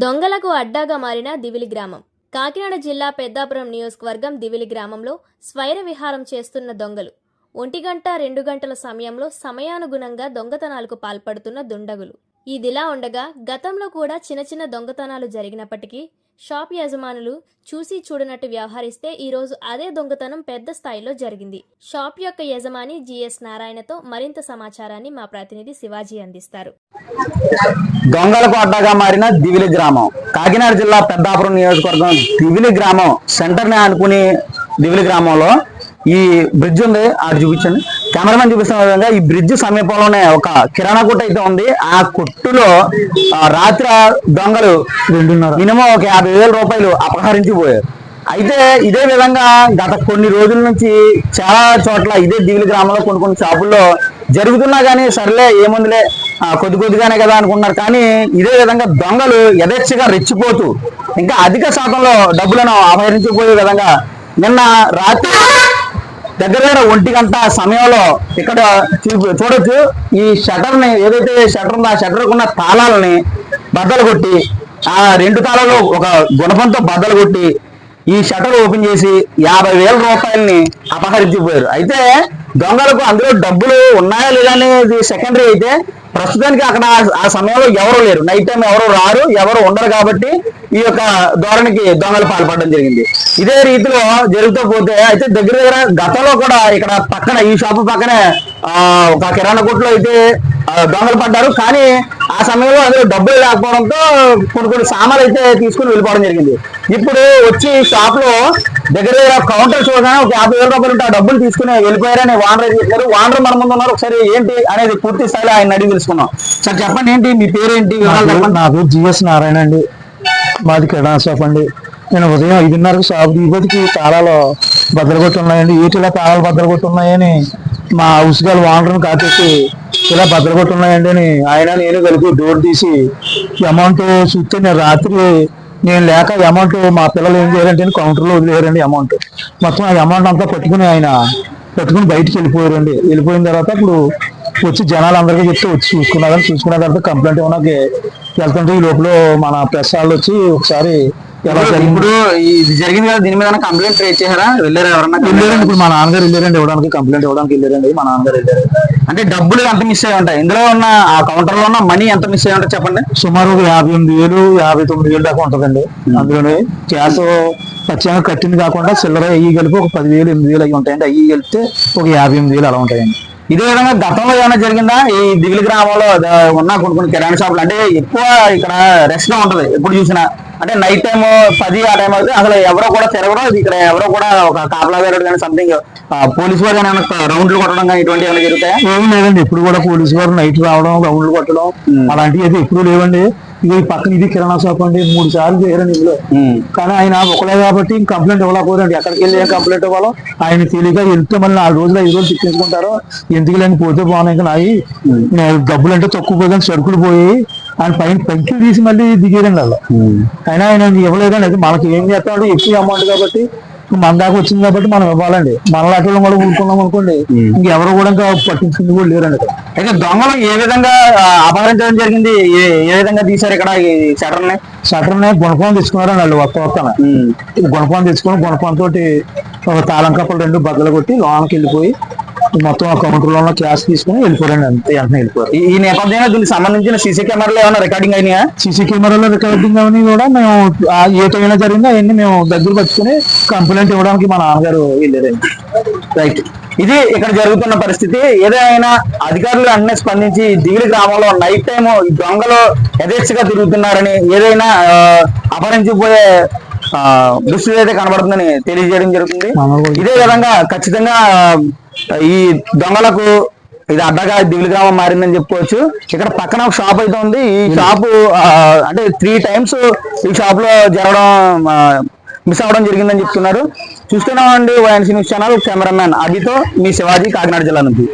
దొంగలకు అడ్డాగా మారిన దివిలి గ్రామం. కాకినాడ జిల్లా పెద్దాపురం నియోజకవర్గం దివిలి గ్రామంలో స్వైర విహారం చేస్తున్న దొంగలు. ఒంటి గంట రెండు గంటల సమయంలో సమయానుగుణంగా దొంగతనాలకు పాల్పడుతున్న దుండగులు. ఇదిలా ఉండగా గతంలో కూడా చిన్న చిన్న దొంగతనాలు జరిగినప్పటికీ షాప్ యజమానులు చూసి చూడనట్టు వ్యవహరిస్తే ఈరోజు అదే దొంగతనం పెద్ద స్థాయిలో జరిగింది. షాప్ యొక్క యజమాని జిఎస్ నారాయణతో మరింత సమాచారాన్ని మా ప్రతినిధి శివాజీ అందిస్తారు. దొంగలకు అడ్డాగా మారిన దివిలి గ్రామం. కాకినాడ జిల్లా పెద్దాపురం నియోజకవర్గం దివిలి గ్రామం. సెంటర్ని అనుకుని దివిలి గ్రామంలో ఈ బ్రిడ్జ్ ఉంది. అది చూపించండి. కెమెరామెన్ చూపిస్తున్న విధంగా ఈ బ్రిడ్జ్ సమీపంలోనే ఒక కిరాణా కొట్టు అయితే ఉంది. ఆ కొట్టులో రాత్రి దొంగలు మినిమం ఒక యాభై వేల రూపాయలు అపహరించి పోయారు అయితే ఇదే విధంగా గత కొన్ని రోజుల నుంచి చాలా చోట్ల ఇదే దిగులు గ్రామంలో కొన్ని కొన్ని షాపుల్లో జరుగుతున్నా కానీ సర్లే ఏముందిలే కొద్ది కొద్దిగానే కదా అనుకున్నారు కానీ ఇదే విధంగా దొంగలు యథేచ్ఛగా రెచ్చిపోతూ ఇంకా అధిక శాతంలో డబ్బులను అపహరించిపోయే విధంగా నిన్న రాత్రి దగ్గర దగ్గర ఒంటి గంట సమయంలో ఇక్కడ చూడొచ్చు. ఈ షటర్ని ఏదైతే షటర్ ఉందో ఆ షటర్ ఉన్న తాళాలని బద్దలు కొట్టి ఆ రెండు తాళాలు ఒక గుణపంతో బద్దలు కొట్టి ఈ షటర్ ఓపెన్ చేసి యాభై వేల రూపాయలని అపహరించిపోయారు. అయితే దొంగలకు అందులో డబ్బులు ఉన్నాయా లేదా అనేది సెకండరీ అయితే ప్రస్తుతానికి అక్కడ ఆ- సమయంలో ఎవరు లేరు. నైట్ టైం ఎవరు రారు ఎవరు ఉండరు కాబట్టి ఈ యొక్క ధోరణికి దొంగలు పాల్పడడం జరిగింది. ఇదే రీతిలో జరుగుతూ పోతే అయితే దగ్గర దగ్గర గతంలో కూడా ఇక్కడ పక్కన ఈ షాపు పక్కనే ఒక కిరాణా కొట్లో అయితే దొంగలు పడ్డారు. కానీ ఆ సమయంలో అందులో డబ్బులు లేకపోవడంతో కొన్ని కొన్ని సామాన్లు అయితే తీసుకుని వెళ్ళిపోవడం జరిగింది. ఇప్పుడు వచ్చి షాప్లో దగ్గర దగ్గర కౌంటర్ చూడగానే ఒక యాభై వేల రూపాయలు ఉంటే ఆ డబ్బులు తీసుకుని వెళ్ళిపోయారని వానర్ చెప్పారు. వానర్ మన ముందు ఉన్నారు. ఒకసారి ఏంటి అనేది పూర్తి స్థాయిలో ఆయన అడిగి తెలుసుకున్నాం సార్ చెప్పండి ఏంటి? మీ పేరేంటి? వివరాలు నా పేరు- చెప్పండి. నా పేరు జిఎస్ నారాయణ అండి. మాది కిరాణా షాప్ అండి. నేను ఉదయం ఐదున్నరకు షాప్ దిగిపోతికి తాళాలు బద్దలు ఉన్నాయండి ఏంటి ఇలా తాళాలు బద్దలు ఉన్నాయని మా హౌస్ గారు వానర్ని కాకేసి ఇలా బద్దలు కొట్టి ఉన్నాయండి అని ఆయన నేను కలిపి డోర్ తీసి అమౌంట్ చూస్తే నేను రాత్రి నేను లేక అమౌంట్ మా పిల్లలు ఏం చేయాలంటే కౌంటర్లో వదిలేయారండి అమౌంట్ మొత్తం ఆ అమౌంట్ అంతా పట్టుకుని ఆయన పట్టుకుని బయటికి వెళ్ళిపోయారండి. వెళ్ళిపోయిన తర్వాత ఇప్పుడు వచ్చి జనాలు అందరికీ చెప్తే వచ్చి చూసుకున్నారు చూసుకున్న తర్వాత కంప్లైంట్ ఇవ్వడానికి వెళ్తుంటే ఈ లోపల మన ప్రెస్ వాళ్ళు వచ్చి ఒకసారి ఇప్పుడు ఇది జరిగింది కదా దీని మీద కంప్లైంట్ రేట్ చేశారా? వెళ్ళారా ఎవరన్నా వెళ్ళారండి ఇప్పుడు మా నాన్నగారు వెళ్ళారండి ఇవ్వడానికి కంప్లైంట్ ఇవ్వడానికి వెళ్ళారండి మా నాన్నగారు వెళ్ళారు. అంటే డబ్బులు ఎంత మిస్ అయ్యి ఉంటాయి? ఇందులో ఉన్న ఆ కౌంటర్లో ఉన్న మనీ ఎంత మిస్ అయ్యి ఉంటాయి చెప్పండి? సుమారు ఒక యాభై ఎనిమిది వేలు యాభై తొమ్మిది వేలు దాకా ఉంటుందండి. అందులోనే క్యాష్ ఖచ్చితంగా కట్టింది కాకుండా చిల్లర అయ్యి కలిపి ఒక పదివేలు ఎనిమిది వేలు అయ్యి ఉంటాయండి. అయ్యి కలిపితే ఒక యాభై ఎనిమిది వేలు అలా ఉంటాయండి. ఇదే విధంగా గతంలో ఏమైనా జరిగిందా? ఈ దిగులు గ్రామంలో ఉన్న కొన్ని కొన్ని కిరాణా షాపులు. అంటే ఎక్కువ ఇక్కడ రెస్ట్ ఉంటుంది ఉంటది ఎప్పుడు చూసినా. అంటే నైట్ టైం పది ఆ టైం అయితే అసలు ఎవరో కూడా తిరగడం ఇక్కడ ఎవరో కూడా ఒక కాపలా వేరడు కానీ సంథింగ్ పోలీసు వారు రౌండ్లు కొట్టడం కానీ ఇటువంటి ఏమైనా జరుగుతాయా? ఏమీ లేదండి. ఎప్పుడు కూడా పోలీసు వారు నైట్ రావడం రౌండ్లు కొట్టడం అలాంటివి అయితే ఎప్పుడు లేవండి. ఇది పక్కన ఇది కిరాణా షాప్ అండి. మూడు సార్లు చేయరండి ఇందులో. కానీ ఆయన ఒకలే కాబట్టి కంప్లైంట్ ఇవ్వలేకపోరండి ఎక్కడికి వెళ్ళి ఏం కంప్లైంట్ ఇవ్వాలో ఆయన తెలియక వెళ్తే మళ్ళీ నాలుగు రోజులు ఐదు రోజులు తిప్పించుకుంటారో ఎందుకు లేని పోతే బాగున్నాయి ఇంకా నాయి. డబ్బులు అంటే తక్కువ పోయి సరుకులు పోయి ఆయన పైన పెంకులు తీసి మళ్ళీ దిగేదండి వాళ్ళు. అయినా ఆయన ఇవ్వలేదండి. మనకి ఏం చేస్తాడు? ఎక్కువ అమౌంట్ కాబట్టి మన దాకా వచ్చింది కాబట్టి మనం ఇవ్వాలండి. మన లాంటి కూడా ఊరుకున్నాం అనుకోండి ఇంకెవరు కూడా ఇంకా పట్టించుకుంది కూడా లేరండి. అయితే దొంగలు ఏ విధంగా అపహరించడం జరిగింది? ఏ ఏ విధంగా తీశారు ఇక్కడ ఈ షటర్ని గుణపం తెచ్చుకున్నారండి వాళ్ళు వస్తా వస్తాను గుణపం తెచ్చుకొని గుణపం తోటి ఒక తాళం కప్పలు రెండు బద్దలు కొట్టి లోనకి వెళ్ళిపోయి మొత్తం ఆ కౌంటర్లో ఉన్న క్యాష్ తీసుకొని వెళ్ళిపోయారండి అంతే వెంటనే వెళ్ళిపోయారు ఈ- నేపథ్యంలో దీనికి సంబంధించిన సీసీ కెమెరాలు ఏమైనా రికార్డింగ్ అయినాయా? సీసీ కెమెరాలో రికార్డింగ్ అవన్నీ కూడా మేము ఏ టైం జరిగిందో అవన్నీ మేము దగ్గర పట్టుకుని కంప్లైంట్ ఇవ్వడానికి మా నాన్నగారు వెళ్ళారండి. రైట్ ఇది ఇక్కడ జరుగుతున్న పరిస్థితి. ఏదైనా అధికారులు అన్నీ స్పందించి దిగిలి గ్రామంలో నైట్ టైం దొంగలు యథేచ్ఛగా తిరుగుతున్నారని ఏదైనా అపహరించిపోయే దృష్టి అయితే కనబడుతుందని తెలియజేయడం జరుగుతుంది. ఇదే విధంగా ఖచ్చితంగా ఈ దొంగలకు ఇది అడ్డగా దిగులు గ్రామం మారిందని చెప్పుకోవచ్చు. ఇక్కడ పక్కన ఒక షాప్ అయితే ఉంది. ఈ షాపు అంటే త్రీ టైమ్స్ ఈ షాప్లో జరగడం మిస్ అవ్వడం జరిగిందని చెప్తున్నారు. చూస్తున్నామండి వైఎన్సీ న్యూస్ ఛానల్ కెమెరామ్యాన్ అదితో మీ శివాజీ కాకినాడ జిల్లా నుంచి.